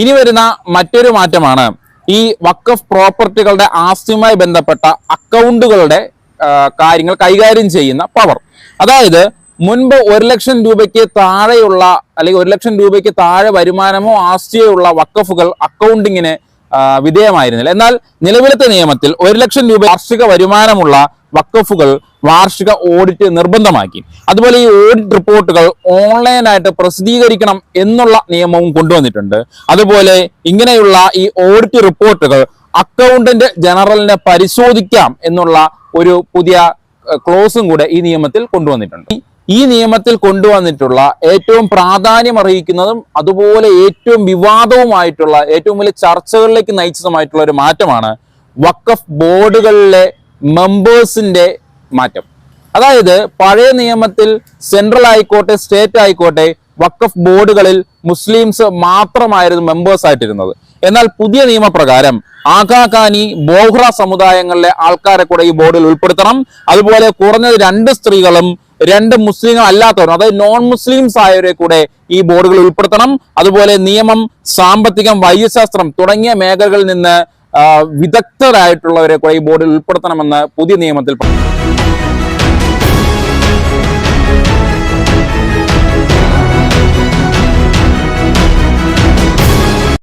ഇനി വരുന്ന മറ്റൊരു മാറ്റമാണ്. ഈ വക്കഫ് പ്രോപ്പർട്ടികളുടെ ആസ്തിയുമായി ബന്ധപ്പെട്ട അക്കൗണ്ടുകളുടെ കാര്യങ്ങൾ കൈകാര്യം ചെയ്യുന്ന പവർ അതായത് മുൻപ് ഒരു ലക്ഷം രൂപയ്ക്ക് താഴെയുള്ള അല്ലെങ്കിൽ ഒരു ലക്ഷം രൂപയ്ക്ക് താഴെ വരുമാനമോ ആസ്തിയോ ഉള്ള വക്കഫുകൾ അക്കൗണ്ടിങ്ങിന് വിധേയമായിരുന്നില്ല. എന്നാൽ നിലവിലത്തെ നിയമത്തിൽ ഒരു ലക്ഷം രൂപ വാർഷിക വരുമാനമുള്ള വക്കഫുകൾ വാർഷിക ഓഡിറ്റ് നിർബന്ധമാക്കി. അതുപോലെ ഈ ഓഡിറ്റ് റിപ്പോർട്ടുകൾ ഓൺലൈനായിട്ട് പ്രസിദ്ധീകരിക്കണം എന്നുള്ള നിയമവും കൊണ്ടുവന്നിട്ടുണ്ട്. അതുപോലെ ഇങ്ങനെയുള്ള ഈ ഓഡിറ്റ് റിപ്പോർട്ടുകൾ അക്കൗണ്ടന്റ് ജനറലിനെ പരിശോധിക്കാം എന്നുള്ള ഒരു പുതിയ ക്ലോസും കൂടെ ഈ നിയമത്തിൽ കൊണ്ടുവന്നിട്ടുണ്ട്. ഈ- നിയമത്തിൽ കൊണ്ടുവന്നിട്ടുള്ള ഏറ്റവും പ്രാധാന്യം അറിയിക്കുന്നതും അതുപോലെ ഏറ്റവും വിവാദവുമായിട്ടുള്ള ഏറ്റവും വലിയ ചർച്ചകളിലേക്ക് നയിച്ചതുമായിട്ടുള്ള ഒരു മാറ്റമാണ് വക്കഫ് ബോർഡുകളിലെ മെമ്പേഴ്സിന്റെ മാറ്റം. അതായത് പഴയ നിയമത്തിൽ സെൻട്രൽ ആയിക്കോട്ടെ സ്റ്റേറ്റ് ആയിക്കോട്ടെ വക്കഫ് ബോർഡുകളിൽ മുസ്ലിംസ് മാത്രമായിരുന്നു മെമ്പേഴ്സ് ആയിട്ടിരുന്നത്. എന്നാൽ പുതിയ നിയമപ്രകാരം ആഖാഖാനി ബോഹ്റ സമുദായങ്ങളിലെ ആൾക്കാരെ കൂടെ ഈ ബോർഡിൽ ഉൾപ്പെടുത്തണം. അതുപോലെ കുറഞ്ഞത് രണ്ട് സ്ത്രീകളും രണ്ട് മുസ്ലിങ്ങൾ അല്ലാത്തവരും അതായത് നോൺ മുസ്ലിംസ് ആയവരെ കൂടെ ഈ ബോർഡുകളിൽ ഉൾപ്പെടുത്തണം. അതുപോലെ നിയമം സാമ്പത്തികം വൈദ്യശാസ്ത്രം തുടങ്ങിയ മേഖലകളിൽ നിന്ന് വിദഗ്ധരായിട്ടുള്ളവരെ കൂടെ ഈ ബോർഡിൽ ഉൾപ്പെടുത്തണമെന്ന് പുതിയ നിയമത്തിൽ പറയുന്നു